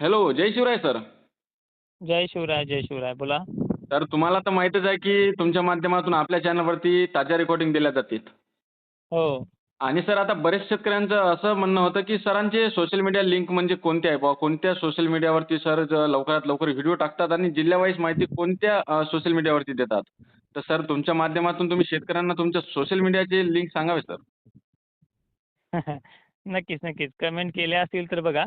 Hello जय Shivrai sir जय शिवराय जय शिवराय बोला. तर तुम्हाला तर माहीतच आहे की तुमच्या माध्यमातून आपल्या चॅनलवरती ताज्या रेकॉर्डिंग दिल्या जातात हो. आणि सर आता बरेच शेतकऱ्यांचं असं म्हणणं होतं की सरांचे सोशल मीडिया लिंक म्हणजे कोणते आहे? बुवा कोणत्या सोशल मीडियावरती सर ज- लवकरात लवकर व्हिडिओ टाकतात आणि जिल्ह्यावाईज माहिती कोणत्या सोशल मीडियावरती देतात? तर सर तुमच्या माध्यमातून तुम्ही शेतकऱ्यांना तुमच्या सोशल मीडियाचे लिंक सांगावे सर नक्कीच नक्कीच. कमेंट केल्या असतील तर बघा.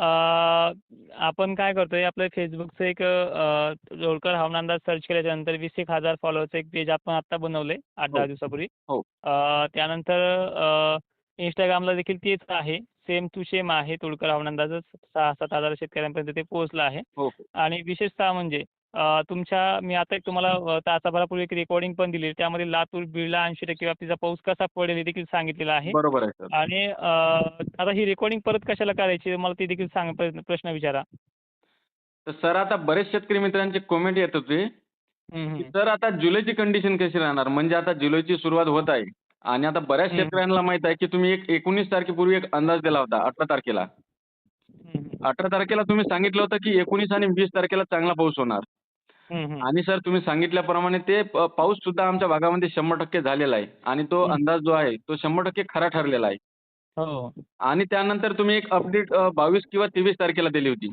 आपण काय करतोय आपलं फेसबुकचं एक होळकर हवामान अंदाज सर्च केल्याच्यानंतर वीस एक हजार फॉलोअरचं एक पेज आपण आत्ता बनवलंय आठ दहा हो. दिवसापूर्वी हो. त्यानंतर इंस्टाग्रामला देखील तेच आहे सेम टू सेम आहे तुळकर हवामान अंदाजच सहा सात हजार शेतकऱ्यांपर्यंत ते पोहोचलं आहे हो आणि विशेषतः म्हणजे तुमच्या मी आता एक तुम्हाला तासाभरापूर्वी एक रेकॉर्डिंग पण दिली त्यामध्ये लातूर बीडला ऐंशी टक्के व्याप्तीचा पाऊस कसा पडेल हे देखील सांगितलेलं आहे बरोबर आहे सर आणि आता ही रेकॉर्डिंग परत कशाला करायची मला ते देखील सांग प्र- प्रश्न विचारा तर सर आता बरेच शेतकरी मित्रांचे कमेंट येत होते. सर आता जुलैची कंडिशन कशी राहणार म्हणजे आता जुलैची सुरुवात होत आहे आणि आता बऱ्याच. शेतकऱ्यांना माहीत आहे की तुम्ही एक एकोणीस तारखेपूर्वी एक अंदाज दिला होता अठरा तारखेला. अठरा तारखेला तुम्ही सांगितलं होतं की एकोणीस आणि वीस तारखेला चांगला पाऊस होणार. आणि सर तुम्ही सांगितल्याप्रमाणे ते पाऊस सुद्धा आमच्या भागामध्ये शंभर टक्के झालेला आहे. आणि तो. अंदाज जो आहे तो शंभर टक्के खरा ठरलेला आहे. हो. आणि त्यानंतर तुम्ही एक अपडेट बावीस किंवा तेवीस तारखेला दिली होती.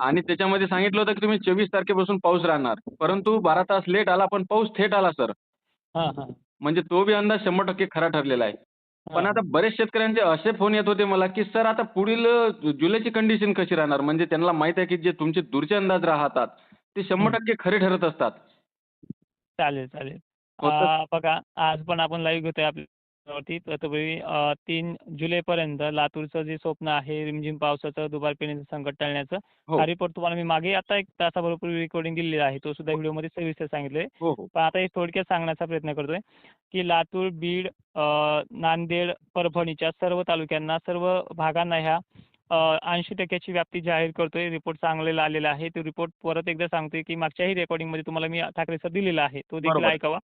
आणि त्याच्यामध्ये सांगितलं होतं की तुम्ही चोवीस तारखेपासून पाऊस राहणार. परंतु बारा तास लेट आला पण पाऊस थेट आला सर. म्हणजे तो बी अंदाज शंभर टक्के खरा ठरलेला आहे. पण. आता बरेच शेतकऱ्यांचे असे फोन येत होते मला की सर आता पुढील जुलैची कंडिशन कशी राहणार? म्हणजे त्यांना माहीत आहे की जे तुमचे दूरचे अंदाज राहतात. ते शंभर. टक्के खरे ठरत असतात. चालेल चालेल. हो बघा आज पण आपण लाईव्ह घेतोय आपल्यावरती. तीन जुलैपर्यंत लातूरचं जे स्वप्न आहे रिमझिम पावसाचं दुबार पेरणीचं संकट टाळण्याचं हो. हा रिपोर्ट तुम्हाला मी मागे आता एक तासाभरापूर्वी रेकॉर्डिंग दिलेली आहे. तो सुद्धा व्हिडिओमध्ये सविस्तर सांगितलंय. हो पण आता हे थोडक्यात सांगण्याचा प्रयत्न करतोय की लातूर बीड नांदेड परभणीच्या सर्व तालुक्यांना सर्व भागांना ह्या ऐंशी टक्क्याची व्याप्ती जाहीर करतोय. रिपोर्ट चांगलेला आलेला आहे. तो रिपोर्ट परत एकदा सांगतोय की मागच्याही रेकॉर्डिंगमध्ये तुम्हाला मी ठाकरे सर दिलेला आहे. तो देखील. ऐकावा.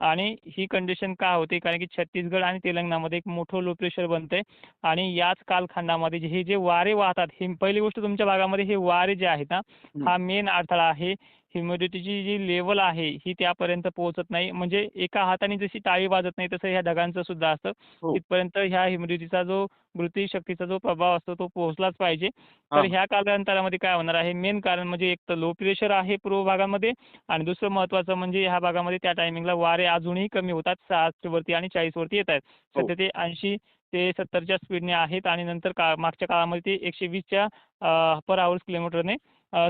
आणि ही कंडिशन का होते? कारण की छत्तीसगड आणि तेलंगणामध्ये एक मोठं लो प्रेशर बनतंय. आणि याच कालखंडामध्ये हे जे वारे वाहतात ही पहिली गोष्ट तुमच्या भागामध्ये हे वारे जे आहेत ना हा. मेन अडथळा आहे. ह्युमिडिटीची जी लेवल आहे ही त्यापर्यंत पोहोचत नाही म्हणजे एका हाताने जशी टाळी वाजत नाही तसं ह्या ढगांचं सुद्धा असतं हो. तिथपर्यंत ह्या ह्युमिडिटीचा जो मृत्यू शक्तीचा जो प्रभाव असतो तो पोहोचलाच पाहिजे हा. तर ह्या कालांतरामध्ये काय होणार आहे मेन कारण म्हणजे एक तर लो प्रेशर आहे पूर्व भागामध्ये आणि दुसरं महत्त्वाचं म्हणजे ह्या भागामध्ये त्या टायमिंगला वारे अजूनही कमी होतात साठ वरती आणि चाळीस वरती येत आहेत हो. सध्या ते ऐंशी ते सत्तरच्या स्पीडने आहेत आणि नंतर का मागच्या काळामध्ये ते एकशे वीसच्या पर आवर्स किलोमीटरने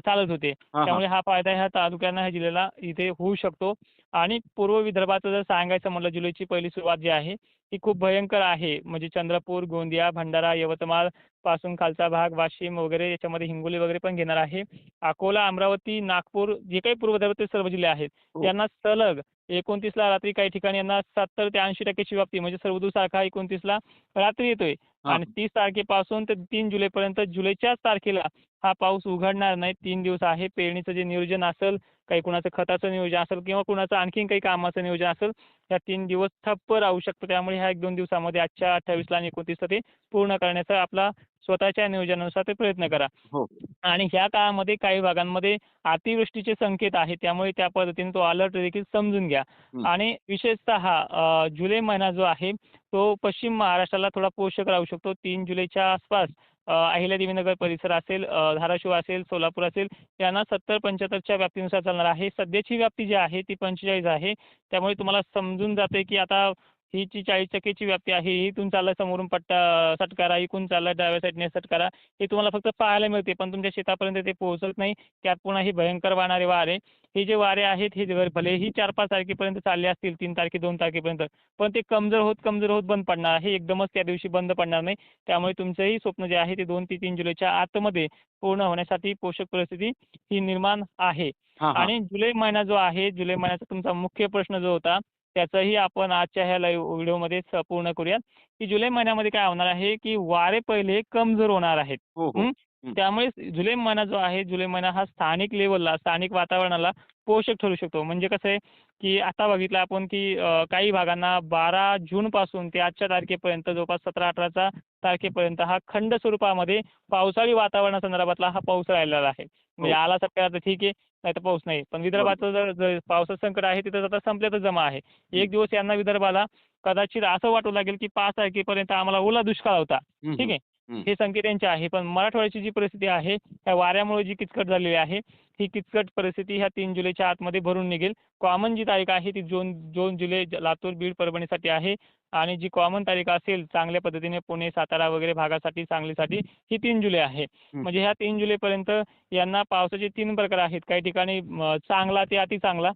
चालत होते हा, हा. त्यामुळे हा फायदा ह्या तालुक्यांना ह्या जिल्ह्याला इथे होऊ शकतो आणि पूर्व विदर्भाचं जर सांगायचं म्हटलं जुलैची पहिली सुरुवात जी आहे ती खूप भयंकर आहे म्हणजे चंद्रपूर गोंदिया भंडारा यवतमाळपासून खालचा भाग वाशिम वगैरे याच्यामध्ये हिंगोली वगैरे पण घेणार आहे अकोला अमरावती नागपूर जे काही पूर्व विदर्भातील सर्व जिल्हे आहेत हो. यांना सलग एकोणतीसला रात्री काही ठिकाणी यांना सत्तर ते ऐंशी टक्क्याची व्याप्ती म्हणजे सर्वदूसारखा एकोणतीसला रात्री येतोय हा. आणि तीस तारखेपासून ते तीन जुलैपर्यंत जुलैच्याच तारखेला हा पाऊस उघडणार नाही. तीन दिवस आहे. पेरणीचं जे नियोजन असेल काही कुणाचं खताचं नियोजन असेल किंवा कुणाचं आणखीन काही कामाचं नियोजन असेल या तीन दिवस ठप्प राहू शकतं. त्यामुळे ह्या एक दोन दिवसामध्ये आजच्या अठ्ठावीसला आणि एकोणतीसला ते पूर्ण करण्याचा आपला स्वतःच्या नियोजनानुसार ते प्रयत्न करा. हो. आणि ह्या काळामध्ये काही भागांमध्ये अतिवृष्टीचे संकेत आहेत. त्यामुळे त्या पद्धतीने तो अलर्ट देखील समजून घ्या. आणि विशेषतः जुलै महिना जो आहे तो पश्चिम महाराष्ट्राला थोडा पोषक राहू शकतो. तीन जुलैच्या आसपास अहिल्यादेवी नगर परिसर असेल धाराशिव असेल सोलापूर असेल यांना सत्तर पंच्याहत्तरच्या व्याप्तीनुसार चालणार आहे. सध्याची व्याप्ती जी आहे ती पंचेचाळीस आहे. त्यामुळे तुम्हाला समजून जाते की आता ही जी चाळीस टक्केची व्याप्ती आहे ही इथून चाललं समोरून पट्टा सटकारा इकडून चाललं डाव्या साईडने सटकारा हे तुम्हाला फक्त पाहायला मिळते पण तुमच्या शेतापर्यंत ते पोहोचत नाही. त्यात पुन्हा ही भयंकर वाहणारे वारे. हे जे वारे आहेत हे जर भलेही चार पाच तारखेपर्यंत चालले असतील तीन तारखे दोन तारखेपर्यंत पण ते कमजोर होत कमजोर होत बंद पडणार. आहे एकदमच त्या दिवशी बंद पडणार नाही. त्यामुळे तुमचंही स्वप्न जे आहे ते दोन ते तीन जुलैच्या आतमध्ये पूर्ण होण्यासाठी पोषक परिस्थिती ही निर्माण आहे. हा हा. आणि जुलै महिना जो आहे जुलै महिन्याचा तुमचा मुख्य प्रश्न जो होता त्याचाही आपण आजच्या ह्या लाईव्ह व्हिडिओमध्ये पूर्ण करूयात की जुलै महिन्यामध्ये काय होणार आहे की वारे पहिले कमजोर होणार आहेत हं? हं. त्यामुळे जुलै महिना जो आहे जुलै महिना हा स्थानिक लेवलला स्थानिक वातावरणाला पोषक ठरू शकतो. म्हणजे कसं आहे की आता बघितलं आपण की काही भागांना बारा जूनपासून ते आजच्या तारखेपर्यंत जवळपास सतरा अठराचा तारखेपर्यंत हा खंड स्वरूपामध्ये पावसाळी वातावरणासंदर्भातला हा पाऊस राहिलेला आहे. म्हणजे हो. आला सध्या तर ठीक आहे नाही तर पाऊस नाही. पण विदर्भाचं जर पावसाचं संकट आहे तिथं आता संपल्यातच जमा आहे. एक दिवस यांना विदर्भाला कदाचित असं वाटू लागेल की पाच तारखेपर्यंत आम्हाला ओला दुष्काळ होता. ठीक आहे. हं. संकेत यांचे आहे. पण मराठवाड्याची जी परिस्थिती आहे त्या वाऱ्यामुळे जी किचकट झालेली आहे ही किचकट परिस्थिती ह्या तीन जुलैच्या आतमध्ये भरून निघेल. कॉमन जी तारीख आहे ती दोन दोन जुलै लातूर बीड परभणीसाठी आहे. आणि जी कॉमन तारीख असेल चांगल्या पद्धतीने पुणे सातारा वगैरे भागासाठी सांगलीसाठी ही तीन जुलै आहे. म्हणजे ह्या तीन जुलैपर्यंत यांना पावसाचे तीन प्रकार आहेत. काही ठिकाणी चांगला ते अति चांगला